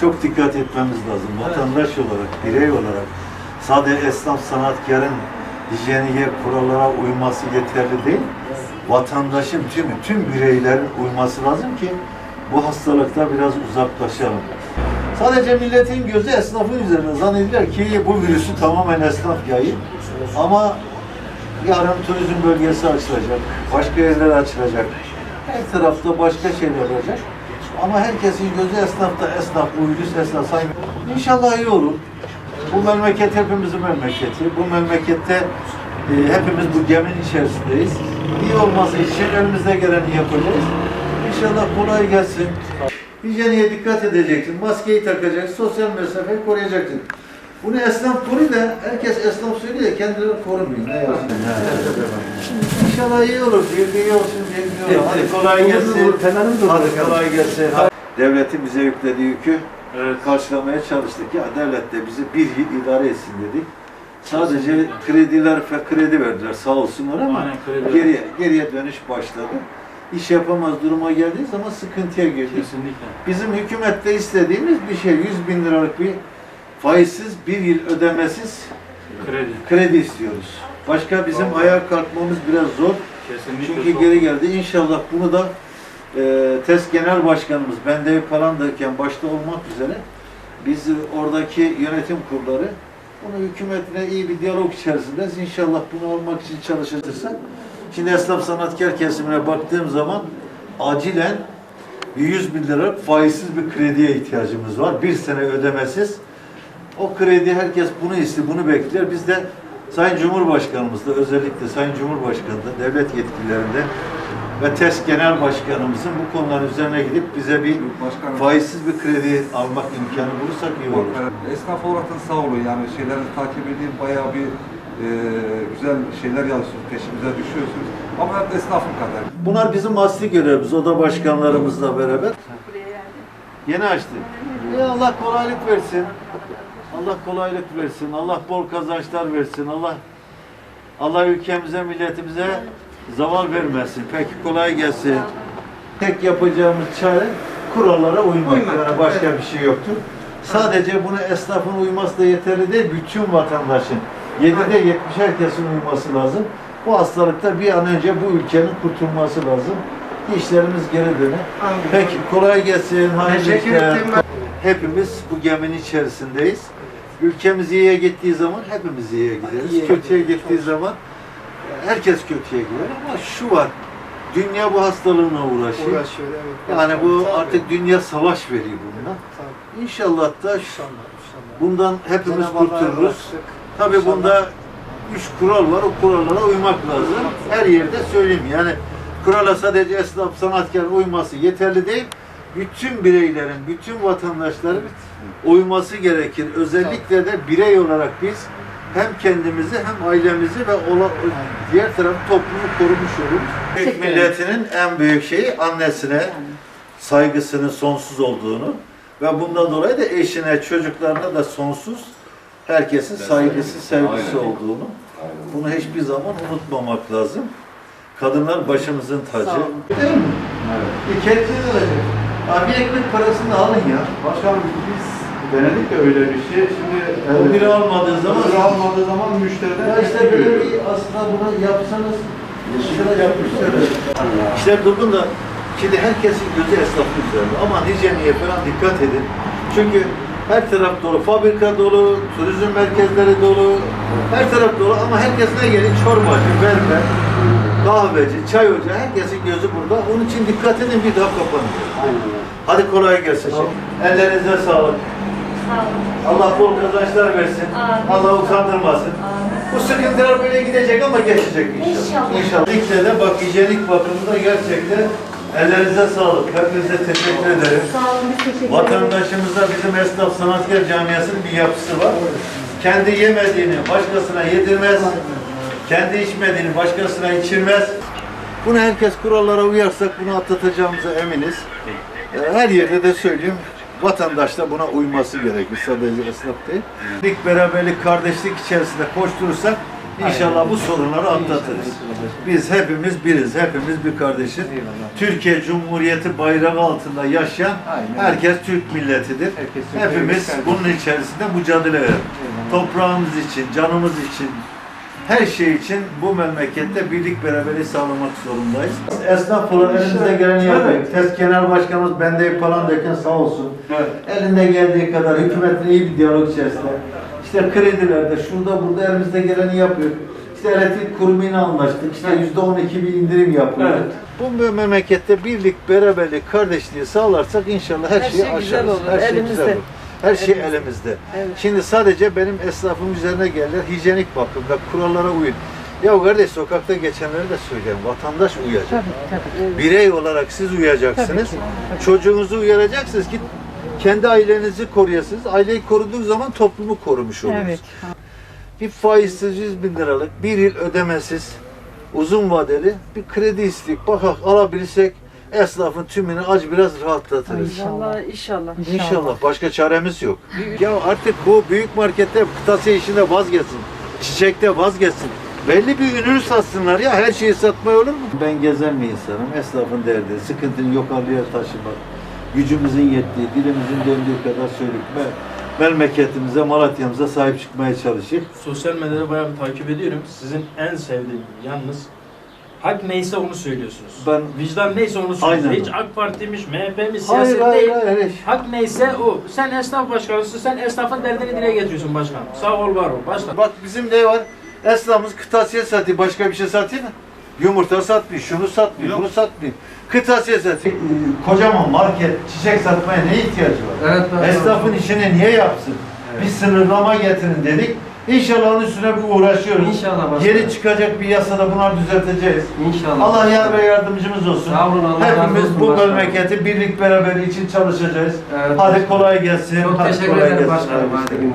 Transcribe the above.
çok dikkat etmemiz lazım. Vatandaş olarak, birey olarak sadece esnaf sanatkarın hijyeniye kurallara uyması yeterli değil. Vatandaşın tümü, tüm bireylerin uyması lazım ki bu hastalıkta biraz uzaklaşalım. Sadece milletin gözü esnafın üzerine zannediyorlar ki bu virüsü tamamen esnaf yayı. Ama yarın turizm bölgesi açılacak, başka yerler açılacak. Her tarafta başka şeyler olacak. Ama herkesin gözü esnafta, esnaf, virüs esnaf saymıyor. İnşallah iyi olur. Bu memleket hepimizin memleketi. Bu memlekette e, hepimiz bu geminin içerisindeyiz. İyi olması için elimizde geleni yapacağız. İnşallah kolay gelsin. Hijyeniye dikkat edeceksin. Maskeyi takacaksın. Sosyal mesafeyi koruyacaksın. Bunu esnaf koruyor da herkes esnaf söylüyor da kendileri korumuyor. Ne yapsın? İnşallah iyi olur. Bir iyi olsun diye. Hadi kolay gelsin. Hadi kolay gelsin. Devletin bize yüklediği yükü karşılamaya çalıştık. Ya devlet de bizi bir yıl idare etsin dedik. Sadece krediler ve kredi verdiler sağ olsunlar ama Aynen, geriye, geriye dönüş başladı. İş yapamaz duruma geldiği zaman sıkıntıya girdik. Kesinlikle. Bizim hükümette istediğimiz bir şey 100 bin liralık bir faizsiz bir yıl ödemesiz Kredi. kredi istiyoruz. Başka bizim ayağa kalkmamız biraz zor. Kesinlikle Çünkü çok- geri geldi. İnşallah bunu da e, TES Genel Başkanımız Bendevi Palandırken başta olmak üzere biz oradaki yönetim kurulları bunu hükümetle iyi bir diyalog içerisindeyiz. İnşallah bunu olmak için çalışacağız. Şimdi esnaf sanatkar kesimine baktığım zaman acilen bir 100 bin lira faizsiz bir krediye ihtiyacımız var. Bir sene ödemesiz. O kredi herkes bunu istiyor, bunu bekler. Biz de Sayın Cumhurbaşkanımız da özellikle Sayın Cumhurbaşkanı da devlet yetkililerinde ve TES Genel Başkanımızın bu konuların üzerine gidip bize bir Başkanım. faizsiz bir kredi almak imkanı bulursak iyi olur. Esnaf olarak da sağ olun yani şeyleri takip edeyim bayağı bir e, güzel şeyler yazıyorsunuz, peşimize düşüyorsunuz. Ama hep esnafın kadar. Bunlar bizim asli görevimiz, oda başkanlarımızla beraber. Yeni açtık. Ya Allah kolaylık versin. Allah kolaylık versin. Allah bol kazançlar versin. Allah Allah ülkemize, milletimize zaval vermesin. Peki kolay gelsin. Tek yapacağımız çare kurallara uymak. Yani başka bir şey yoktur. Sadece bunu esnafın uyması da yeterli değil. Bütün vatandaşın 7'de 70 herkesin uyması lazım. Bu hastalıkta bir an önce bu ülkenin kurtulması lazım. İşlerimiz geri döner. Peki kolay gelsin. Hayırlı Teşekkür işler. Hepimiz bu geminin içerisindeyiz. Ülkemiz iyiye gittiği zaman hepimiz iyiye gideriz. İyiye kötüye gittiği zaman herkes kötüye gider ama şu var. Dünya bu hastalığına uğraşıyor. Uğraşıyor evet. Yani bu Tabii. artık dünya savaş veriyor bununla. Tabii. İnşallah da şu- İnşallah, inşallah. bundan hepimiz Cenab-ı Allah'a kurtuluruz. ulaştık. Tabii İnşallah. bunda üç kural var. O kurallara uymak lazım. Her yerde söyleyeyim. Yani kurala sadece esnaf sanatkarın uyması yeterli değil. Bütün bireylerin, bütün vatandaşların uyması gerekir. Özellikle de birey olarak biz hem kendimizi hem ailemizi ve ola, diğer taraf toplumu korumuş oluruz. Türk milletinin en büyük şeyi annesine saygısının sonsuz olduğunu ve bundan dolayı da eşine, çocuklarına da sonsuz herkesin saygısı, sevgisi olduğunu. Bunu hiçbir zaman unutmamak lazım. Kadınlar başımızın tacı. Değil mi? Evet. Bir kendiniz olacak. Abi ekmek parasını alın ya. Başkanım biz denedik de öyle bir şey. Şimdi O biri almadığı zaman Öbürü almadığı zaman müşteriden ya işte böyle bir aslında bunu yapsanız mesela yapmışlar. İşler durgun da şimdi herkesin gözü esnafın üzerinde. Ama hijyeniye falan dikkat edin. Çünkü her taraf dolu, fabrika dolu, turizm merkezleri dolu, her taraf dolu ama herkes ne gelir? Çorbacı, berber, kahveci, çay ocağı, herkesin gözü burada. Onun için dikkat edin bir daha kapanıyor. Hadi kolay gelsin. Ellerinize sağlık. Allah bol kazançlar versin. Amin. Allah utandırmasın. Bu sıkıntılar böyle gidecek ama geçecek inşallah. İnşallah. İnşallah. Özellikle de bak hijyenik bakımında gerçekten ellerinize sağlık. Hepinize teşekkür ederim. Sağ olun, biz teşekkür. Vatandaşımızda bizim esnaf sanatkar camiasının bir yapısı var. Kendi yemediğini başkasına yedirmez. Kendi içmediğini başkasına içirmez. Bunu herkes kurallara uyarsak bunu atlatacağımıza eminiz. Ee, Her yerde de söyleyeyim. Vatandaş da buna uyması gerekir. Sadece esnaf değil. Birlik, beraberlik, kardeşlik içerisinde koşturursak İnşallah bu sorunları atlatırız. Biz hepimiz biriz, hepimiz bir kardeşiz. Türkiye Cumhuriyeti bayrağı altında yaşayan herkes Türk milletidir. Hepimiz bunun içerisinde mücadele verelim. Toprağımız için, canımız için, her şey için bu memlekette birlik beraberliği sağlamak zorundayız. Esnaf olarak elimizde geleni yapıyoruz. TES Genel Başkanımız Bende Palandöken sağ olsun. Evet. Elinde geldiği kadar hükümetin iyi bir diyalog içerisinde. İşte kredilerde, şurada burada elimizde geleni yapıyor. İşte elektrik kurumuyla anlaştık. İşte yüzde on iki bir indirim yapıyor. Evet. Bu memlekette birlik, beraberlik, kardeşliği sağlarsak inşallah her, Her şeyi şey aşarız. güzel olur, Her şey elimizde. güzel olur. Her şey Elimizde. elimizde. Evet. Şimdi sadece benim esnafım üzerine gelirler. Hijyenik bakın ve kurallara uyun. Ya kardeş sokakta geçenleri de söyleyeyim. Vatandaş uyacak. Tabii tabii. Birey olarak siz uyacaksınız. Tabii ki. Çocuğunuzu uyaracaksınız ki kendi ailenizi koruyasınız. Aileyi koruduğu zaman toplumu korumuş oluruz. Evet. Bir faizsiz 100 bin liralık, bir yıl ödemesiz, uzun vadeli bir kredi isteyip bakak alabilirsek esnafın tümünü az biraz rahatlatırız. İnşallah, inşallah. İnşallah. Başka çaremiz yok. Ya artık bu büyük marketler kırtasiye işinde vazgeçsin. Çiçekte vazgeçsin. Belli bir ürünü satsınlar ya her şeyi satmaya olur mu? Ben gezen bir insanım. Esnafın derdi. Sıkıntını yukarıya taşımak. Gücümüzün yettiği, dilimizin döndüğü kadar söyleyip memleketimize, Malatya'mıza sahip çıkmaya çalışır. Sosyal medyada bayağı bir takip ediyorum. Sizin en sevdiğim yalnız hak neyse onu söylüyorsunuz. Ben Vicdan neyse onu söylüyorsunuz. Aynen. Hiç AK Parti'miş, MHP'miş, siyaset hayır değil. hayır. hayır. Hak neyse o. Sen esnaf başkanısın, sen esnafın derdini dile getiriyorsun başkan. Sağ ol, var ol. Başla. Bak bizim ne var? Esnafımız kırtasiye satıyor. Başka bir şey satıyor mu? Yumurta satmıyor, şunu satmıyor, bunu satmıyor. Kırtasiye satıyor. Ee, Kocaman market, çiçek satmaya ne ihtiyacı var? Evet, evet. Esnafın işini niye yapsın? Bir sınırlama getirin dedik. İnşallah onun üstüne bir uğraşıyoruz. İnşallah başkanım. Yeni çıkacak bir yasada bunları düzelteceğiz. İnşallah. Allah yar ve yardımcımız olsun. Sağ olun, Allah Hepimiz olsun bu başkanım. memleketi birlik beraber için çalışacağız. Evet. Hadi kolay gelsin. Çok Hadi teşekkür kolay ederim gelsin başkanım. Hadi günler.